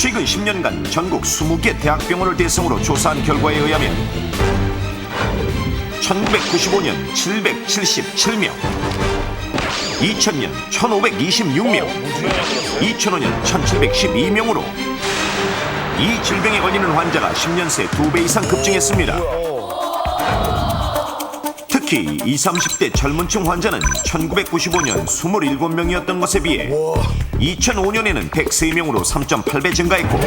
최근 10년간 전국 20개 대학병원을 대상으로 조사한 결과에 의하면 1995년 777명, 2000년 1526명, 2005년 1712명으로 이 질병에 걸리는 환자가 10년 새 2배 이상 급증했습니다. 특히 20, 30대 젊은층 환자는 1995년 27명이었던 것에 비해 2005년에는 103명으로 3.8배 증가했고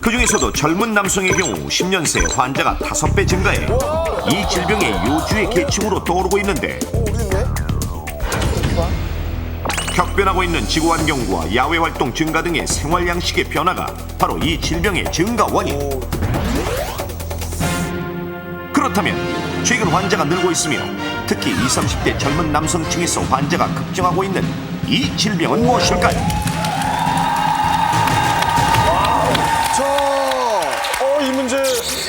그 중에서도 젊은 남성의 경우 10년 새 환자가 5배 증가해 이 질병의 요주의 계층으로 떠오르고 있는데 격변하고 있는 지구 환경과 야외 활동 증가 등의 생활 양식의 변화가 바로 이 질병의 증가 원인. 그렇다면 최근 환자가 늘고 있으며 특히 20, 30대 젊은 남성층에서 환자가 급증하고 있는 이 질병은 무엇일까요? 자, 어, 이 문제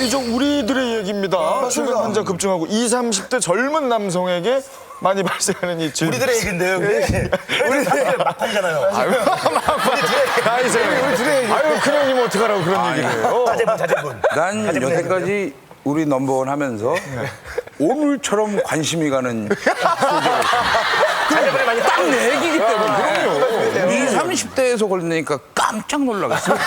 이제 우리들의 얘기입니다. 최근 환자 급증하고 20, 30대 젊은 남성에게 많이 발생하는 이 질병. 우리들의 얘기인데요. 우리들의 막판이잖아요. 나이 생 우리 둘의 얘기. 아유, 큰 형님 어떡하라고 그런 얘기를 해요. 자제분, 자제분. 난 여태까지 우리 넘버원 하면서 오늘처럼 관심이 가는 자제분이 많이 딱내 얘기기 때문에 이 30대에서 걸리니까 깜짝 놀라겠어.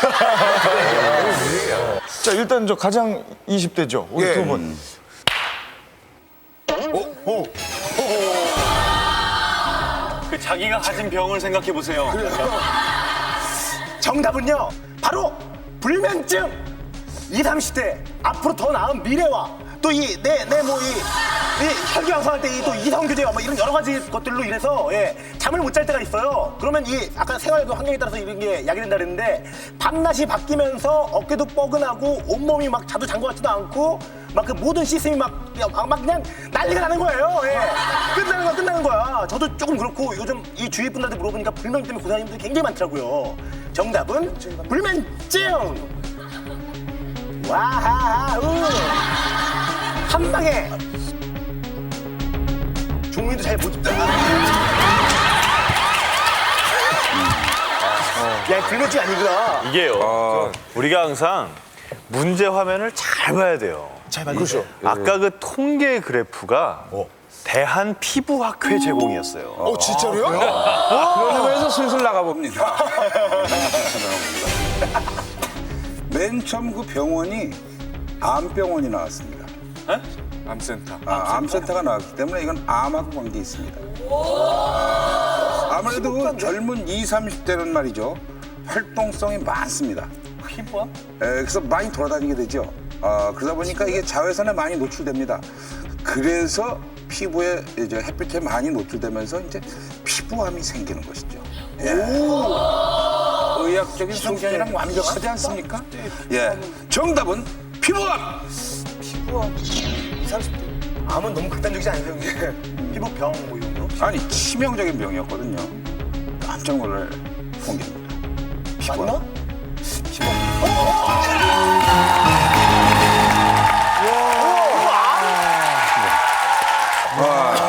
자, 일단 저 가장 20대죠. 우리 두 분. 그 자기가 가진 병을 생각해 보세요. 정답은요. 바로 불면증. 20, 30대 앞으로 더 나은 미래와 또 이 내 내 뭐 이 혈기 왕성할 때 이 또 이성 교제와 뭐 이런 여러 가지 것들로 인해서 예, 잠을 못 잘 때가 있어요. 그러면 이 아까 생활 그 환경에 따라서 이런 게 야기된다 그랬는데 밤낮이 바뀌면서 어깨도 뻐근하고 온몸이 막 자도 잔 것 같지도 않고 막 그 모든 시스템이 막, 막, 막 그냥 난리가 나는 거예요. 예. 끝나는 거야, 끝나는 거야. 저도 조금 그렇고 요즘 이 주위 분들한테 물어보니까 불면증 때문에 고생하는 분들이 굉장히 많더라고요. 정답은 불면증. 와하하 우. 한 방에 종민도 잘 못 듣다. 야 불면증 아니구나. 이게요. 우리가 항상 문제 화면을 잘 봐야 돼요. 잘 맞죠 아까 그 통계 그래프가 대한 피부학회 제공이었어요. 어, 진짜로요? 그러면서 슬슬 나가봅니다. 맨 처음 그 병원이 암병원이 나왔습니다. 암센터. 아, 암센터가 나왔기 때문에 이건 암하고 관계 있습니다. 아무래도 그 젊은 20, 30대는 말이죠. 활동성이 많습니다. 피부암? 에, 그래서 많이 돌아다니게 되죠. 아, 그러다 보니까 이게 자외선에 많이 노출됩니다. 그래서 피부에 이제 햇빛에 많이 노출되면서 이제 피부암이 생기는 것이죠. 예. 의학적인 성견이랑 완벽하지 않습니까? 예. 정답은 피부암! 20, 30대. 암은 너무 극단적이지 않으세요? 형님? 피부병 뭐 이런 거? 아니 치명적인 병이었거든요. 깜짝 놀랄 공개입니다. 맞나?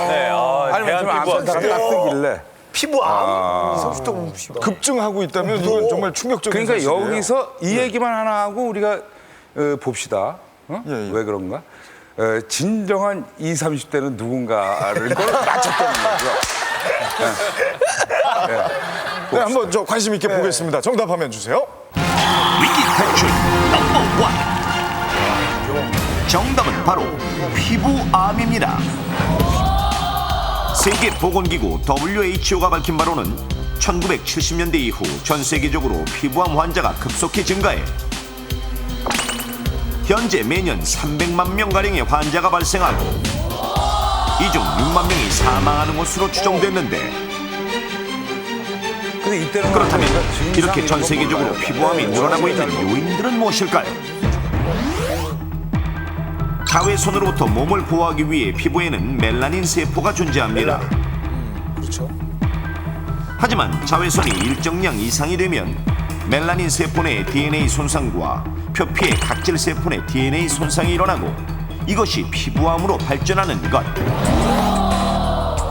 네. 아, 아니 대한 좀 암센터가 딱 뜨길래 피부암. 급증하고 있다면 이건 정말 충격적인 그러니까 사실이에요. 여기서 이 얘기만 하나 하고 우리가 어, 봅시다. 어? 예, 예. 왜 그런가? 어, 진정한 20, 30대는 누군가를 그걸 맞췄다는 거죠. 네, 한번 저 관심 있게 보겠습니다. 정답 화면 주세요. 위기 탈출 넘버 원 정답은 바로 피부암입니다 세계 보건기구 WHO가 밝힌 바로는 1970년대 이후 전 세계적으로 피부암 환자가 급속히 증가해 현재 매년 300만 명가량의 환자가 발생하고 이 중 6만 명이 사망하는 것으로 추정됐는데 그렇다면 이렇게 전거 세계적으로. 피부암이 네, 늘어나고 있는. 요인들은 무엇일까요? 자외선으로부터 몸을 보호하기 위해 피부에는 멜라닌 세포가 존재합니다. 그렇죠. 하지만 자외선이 일정량 이상이 되면 멜라닌 세포 내 DNA 손상과 표피의 각질 세포 내 DNA 손상이 일어나고 이것이 피부암으로 발전하는 것.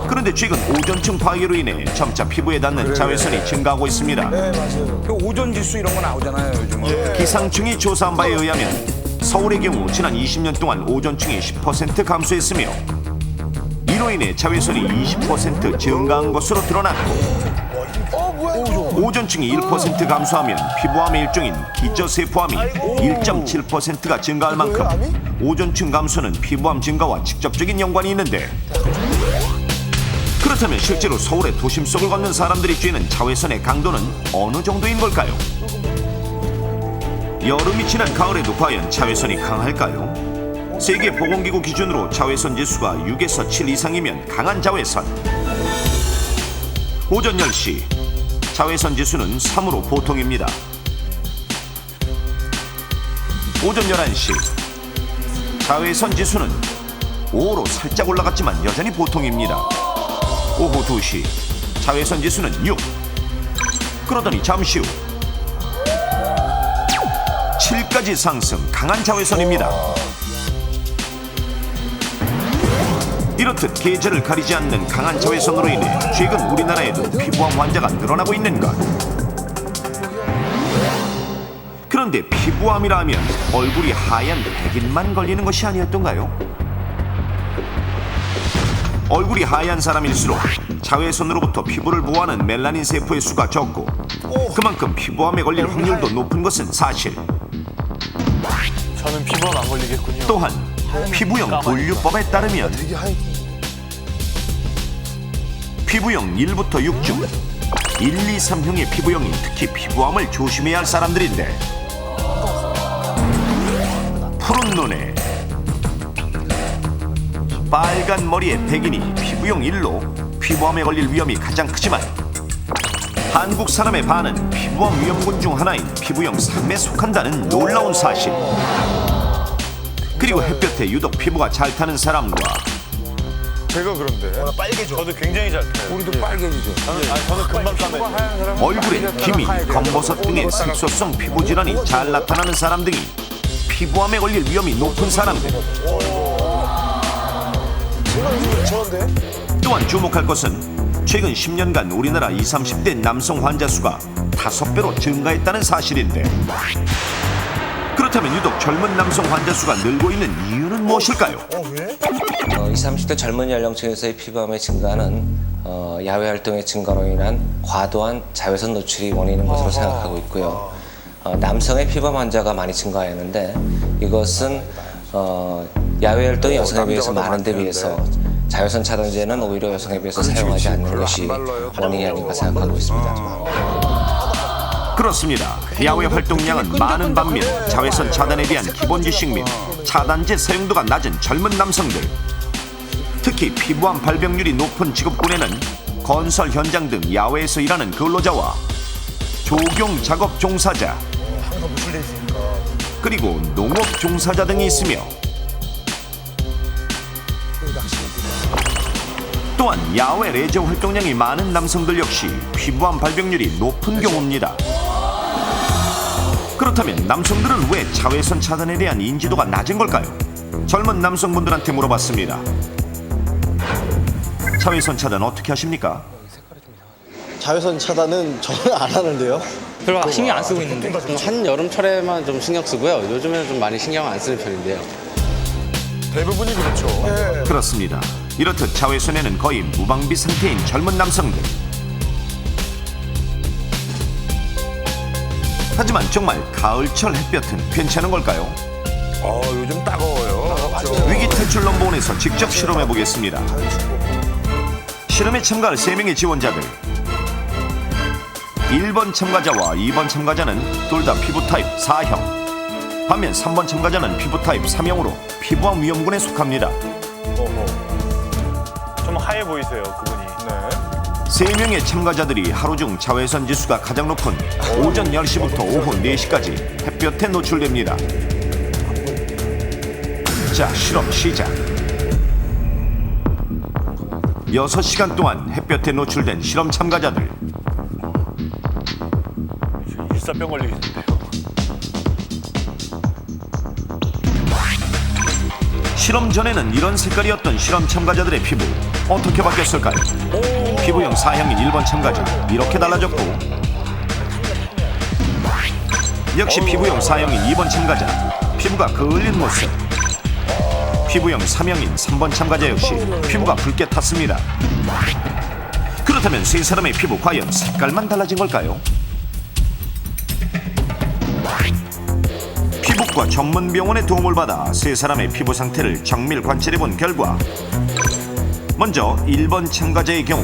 그런데 최근 오존층 파괴로 인해 점차 피부에 닿는 자외선이 증가하고 있습니다. 그 오존 지수 이런 거 나오잖아요 요즘은. 기상청이 조사한 바에 의하면 서울의 경우 지난 20년 동안 오존층이 10% 감소했으며 이로 인해 자외선이 20% 증가한 것으로 드러났고 오존층이 1% 감소하면 피부암의 일종인 기저세포암이 1.7%가 증가할 만큼 오존층 감소는 피부암 증가와 직접적인 연관이 있는데 그렇다면 실제로 서울의 도심 속을 걷는 사람들이 쬐는 자외선의 강도는 어느 정도인 걸까요? 여름이 지난 가을에도 과연 자외선이 강할까요? 세계보건기구 기준으로 자외선 지수가 6에서 7 이상이면 강한 자외선. 오전 10시 자외선 지수는 3으로 보통입니다. 오전 11시 자외선 지수는 5로 살짝 올라갔지만 여전히 보통입니다. 오후 2시 자외선 지수는 6. 그러더니 잠시 후 7까지 상승 강한 자외선입니다. 이렇듯 계절을 가리지 않는 강한 자외선으로 인해 최근 우리나라에도 피부암 환자가 늘어나고 있는 것. 그런데 피부암이라 하면 얼굴이 하얀 백인만 걸리는 것이 아니었던가요? 얼굴이 하얀 사람일수록 자외선으로부터 피부를 보호하는 멜라닌 세포의 수가 적고 그만큼 피부암에 걸릴 확률도 높은 것은 사실. 저는 피부암 안 걸리겠군요. 또한 피부형 분류법에 따르면 피부형 1부터 6 중 1, 2, 3형의 피부형이 특히 피부암을 조심해야 할 사람들인데 푸른 눈에 빨간 머리의 백인이 피부형 1로 피부암에 걸릴 위험이 가장 크지만 한국 사람의 반은 피부암 위험군 중 하나인 피부형 3에 속한다는 놀라운 사실. 그리고 햇볕에 유독 피부가 잘 타는 사람과 제가 그런데 저도 굉장히 잘 타요. 우리도 빨개지죠. 저는, 아니, 저는 금방 까매. 얼굴에 기미, 검버섯 등의 색소성 피부 질환이 잘 나타나는 사람 등이 피부암에 걸릴 위험이 높은 사람들. 또한 주목할 것은 최근 10년간 우리나라 20, 30대 남성 환자 수가 다섯 배로 증가했다는 사실인데 그렇다면 유독 젊은 남성 환자 수가 늘고 있는 이유는 무엇일까요? 어, 20, 30대 젊은 연령층에서의 피부암의 증가는 어, 야외 활동의 증가로 인한 과도한 자외선 노출이 원인인 것으로 생각하고 있고요. 어, 남성의 피부암 환자가 많이 증가했는데 이것은 어, 야외 활동이 여성에 비해서 많은데. 비해서 자외선 차단제는 오히려 여성에 비해서 사용하지 않는 것이. 원인이 아닌가 생각하고 있습니다. 그렇습니다. 야외 활동량은 많은 반면 자외선 차단에 대한 기본 지식 및 차단제 사용도가 낮은 젊은 남성들. 특히 피부암 발병률이 높은 직업군에는 건설 현장 등 야외에서 일하는 근로자와 조경 작업 종사자, 그리고 농업 종사자 등이 있으며 또한 야외 레저 활동량이 많은 남성들 역시 피부암 발병률이 높은 경우입니다. 그렇다면 남성들은 왜 자외선 차단에 대한 인지도가 낮은 걸까요? 젊은 남성분들한테 물어봤습니다. 자외선 차단 어떻게 하십니까? 자외선 차단은 저는 안 하는데요. 별로 신경 안 쓰고 있는데 한 여름철에만 좀 신경 쓰고요 요즘에는 좀 많이 신경 안 쓰는 편인데요 대부분이 그렇죠. 그렇습니다. 이렇듯 자외선에는 거의 무방비 상태인 젊은 남성들. 하지만 정말 가을철 햇볕은 괜찮은 걸까요? 어 요즘 따가워요. 위기 탈출 넘버원에서 직접 실험해 보겠습니다. 실험에 참가할 3명의 지원자들. 1번 참가자와 2번 참가자는 둘 다 피부 타입 4형. 반면 3번 참가자는 피부 타입 3형으로 피부암 위험군에 속합니다. 좀 하얘 보이세요, 그분이. 세명의 참가자들이 하루 중 자외선 지수가 가장 높은 오전 10시부터 오후 4시까지 햇볕에 노출됩니다. 자, 실험 시작. 6시간 동안 햇볕에 노출된 실험 참가자들. 일사병 걸리겠 실험 전에는 이런 색깔이었던 실험 참가자들의 피부 어떻게 바뀌었을까요? 피부형 Sa형인 1번 참가자 이렇게 달라졌고 역시 피부형 Sa형인 2번 참가자 피부가 그을린 모습 피부형 3형인 3번 참가자 역시 피부가 붉게 탔습니다 그렇다면 세 사람의 피부 과연 색깔만 달라진 걸까요? 피부과 전문 병원의 도움을 받아 세 사람의 피부 상태를 정밀 관찰해 본 결과 먼저 1번 참가자의 경우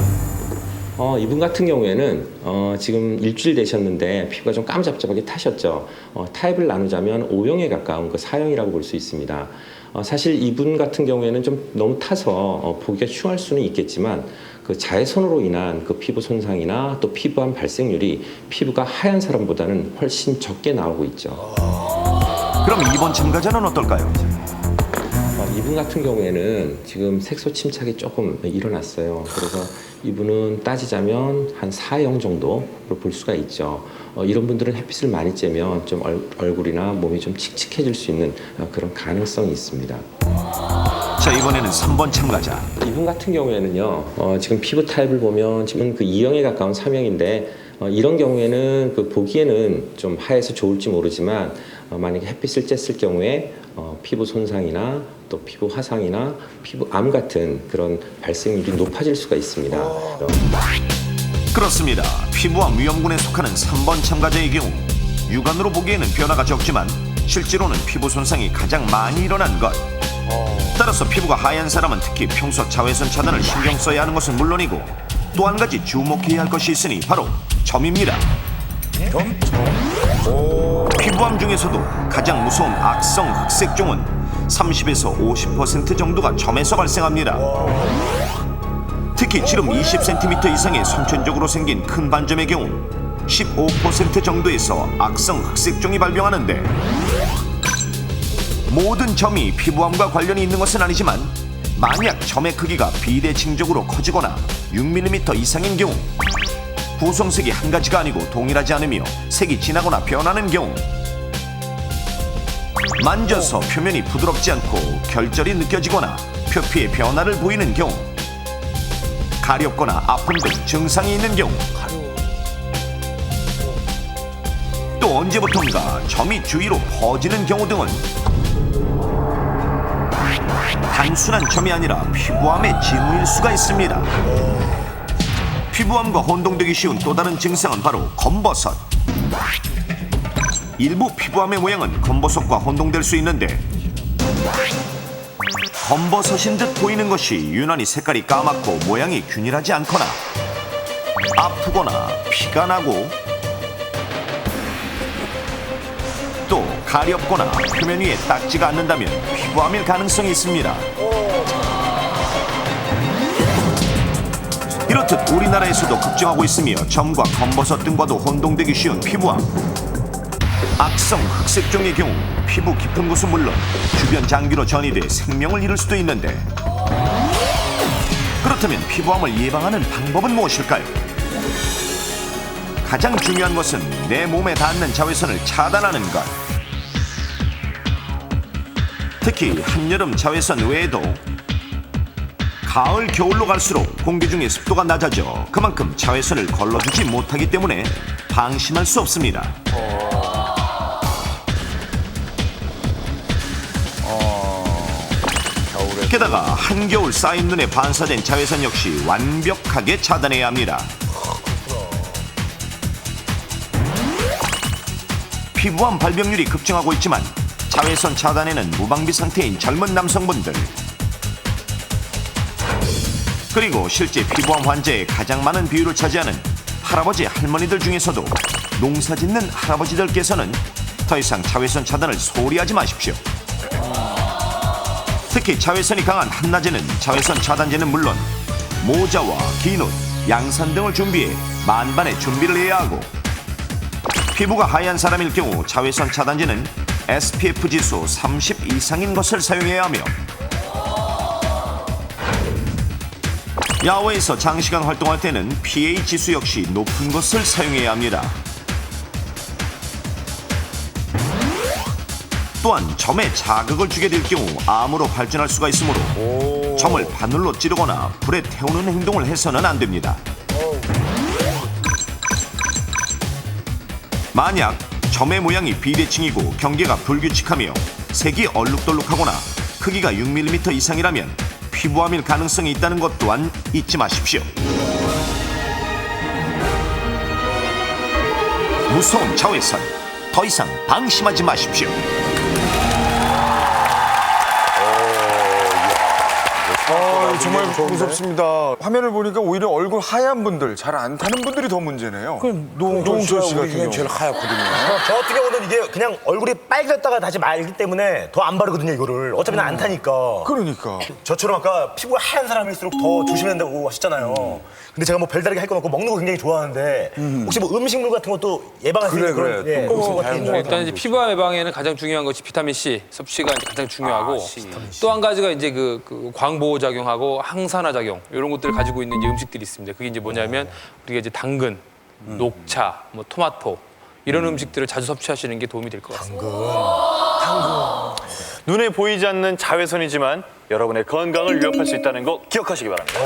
어, 이분 같은 경우에는 어, 지금 일주일 되셨는데 피부가 좀 까무잡잡하게 타셨죠. 어, 타입을 나누자면 O형에 가까운 그 사형이라고 볼 수 있습니다. 어, 사실 이분 같은 경우에는 좀 너무 타서 어, 보기가 흉할 수는 있겠지만 그 자외선으로 인한 그 피부 손상이나 또 피부암 발생률이 피부가 하얀 사람보다는 훨씬 적게 나오고 있죠. 그럼 2번 참가자는 어떨까요? 어, 이분 같은 경우에는 지금 색소 침착이 조금 일어났어요. 그래서 이분은 따지자면 한 4형 정도로 볼 수가 있죠. 어, 이런 분들은 햇빛을 많이 쬐면 좀 얼, 얼굴이나 몸이 좀 칙칙해질 수 있는 어, 그런 가능성이 있습니다. 자 이번에는 3번 참가자 이분 같은 경우에는요, 어, 지금 피부 타입을 보면 지금 그 2형에 가까운 3형인데 어, 이런 경우에는 그 보기에는 좀 하얘서 좋을지 모르지만 어, 만약에 햇빛을 쬐을 경우에 어, 피부 손상이나 또 피부 화상이나 피부 암 같은 그런 발생률이 높아질 수가 있습니다. 어, 그렇습니다. 피부암 위험군에 속하는 3번 참가자의 경우 육안으로 보기에는 변화가 적지만 실제로는 피부 손상이 가장 많이 일어난 것. 따라서 피부가 하얀 사람은 특히 평소 자외선 차단을 신경 써야 하는 것은 물론이고 또 한 가지 주목해야 할 것이 있으니 바로 점입니다 피부암 중에서도 가장 무서운 악성 흑색종은 30에서 50% 정도가 점에서 발생합니다. 특히 지름 20cm 이상의 선천적으로 생긴 큰 반점의 경우 15% 정도에서 악성 흑색종이 발병하는데 모든 점이 피부암과 관련이 있는 것은 아니지만 만약 점의 크기가 비대칭적으로 커지거나 6mm 이상인 경우 구성색이 한 가지가 아니고 동일하지 않으며 색이 진하거나 변하는 경우. 만져서 표면이 부드럽지 않고 결절이 느껴지거나 표피의 변화를 보이는 경우. 가렵거나 아픈 등 증상이 있는 경우. 또 언제부턴가 점이 주위로 퍼지는 경우 등은 단순한 점이 아니라 피부암의 징후일 수가 있습니다. 피부암과 혼동되기 쉬운 또 다른 증상은 바로 검버섯. 일부 피부암의 모양은 검버섯과 혼동될 수 있는데 검버섯인 듯 보이는 것이 유난히 색깔이 까맣고 모양이 균일하지 않거나 아프거나 피가 나고 또 가렵거나 표면 위에 닦지가 않는다면 피부암일 가능성이 있습니다. 이렇듯 우리나라에서도 급증하고 있으며 점과 검버섯 등과도 혼동되기 쉬운 피부암. 악성 흑색종의 경우 피부 깊은 곳은 물론 주변 장기로 전이돼 생명을 잃을 수도 있는데 그렇다면 피부암을 예방하는 방법은 무엇일까요? 가장 중요한 것은 내 몸에 닿는 자외선을 차단하는 것. 특히 한여름 자외선 외에도 가을, 겨울로 갈수록 공기 중의 습도가 낮아져 그만큼 자외선을 걸러주지 못하기 때문에 방심할 수 없습니다. 게다가 한겨울 쌓인 눈에 반사된 자외선 역시 완벽하게 차단해야 합니다. 피부암 발병률이 급증하고 있지만 자외선 차단에는 무방비 상태인 젊은 남성분들 그리고 실제 피부암 환자의 가장 많은 비율을 차지하는 할아버지 할머니들 중에서도 농사 짓는 할아버지들께서는 더 이상 자외선 차단을 소홀히 하지 마십시오. 특히 자외선이 강한 한낮에는 자외선 차단제는 물론 모자와 긴 옷, 양산 등을 준비해 만반의 준비를 해야 하고 피부가 하얀 사람일 경우 자외선 차단제는 SPF 지수 30 이상인 것을 사용해야 하며 야외에서 장시간 활동할 때는 PA 지수 역시 높은 것을 사용해야 합니다. 또한 점에 자극을 주게 될 경우 암으로 발전할 수가 있으므로 점을 바늘로 찌르거나 불에 태우는 행동을 해서는 안 됩니다. 만약 점의 모양이 비대칭이고 경계가 불규칙하며 색이 얼룩덜룩하거나 크기가 6mm 이상이라면 피부암일 가능성이 있다는 것 또한 잊지 마십시오. 무서운 자외선 더 이상 방심하지 마십시오. 아, 정말 무섭습니다. 화면을 보니까 오히려 얼굴 하얀 분들, 잘 안 타는 분들이 더 문제네요. 노홍철 씨 같은 경우. 제일 하얗거든요. 저 같은 경우는 이게 그냥 얼굴이 빨개졌다가 다시 말기 때문에 더 안 바르거든요 이거를 어차피 난 안 타니까 그러니까. 저처럼 아까 피부가 하얀 사람일수록 더 조심해야 된다고 하셨잖아요 근데 제가 뭐 별다르게 할 건 없고 먹는 거 굉장히 좋아하는데 혹시 뭐 음식물 같은 것도 예방할 수 있는 그런 예, 거 같은 거 일단 이제 피부암 예방에는 가장 중요한 것이 비타민 C 섭취가 이제 가장 중요하고 또 한 가지가 이제 그, 그 광보호 작용하고 항산화 작용 이런 것들을 가지고 있는 이제 음식들이 있습니다. 그게 이제 뭐냐면 우리가 이제 당근, 녹차, 뭐 토마토 이런 음 식들을 자주 섭취하시는 게 도움이 될 것 같습니다. 눈에 보이지 않는 자외선이지만 여러분의 건강을 위협할 수 있다는 거 기억하시기 바랍니다.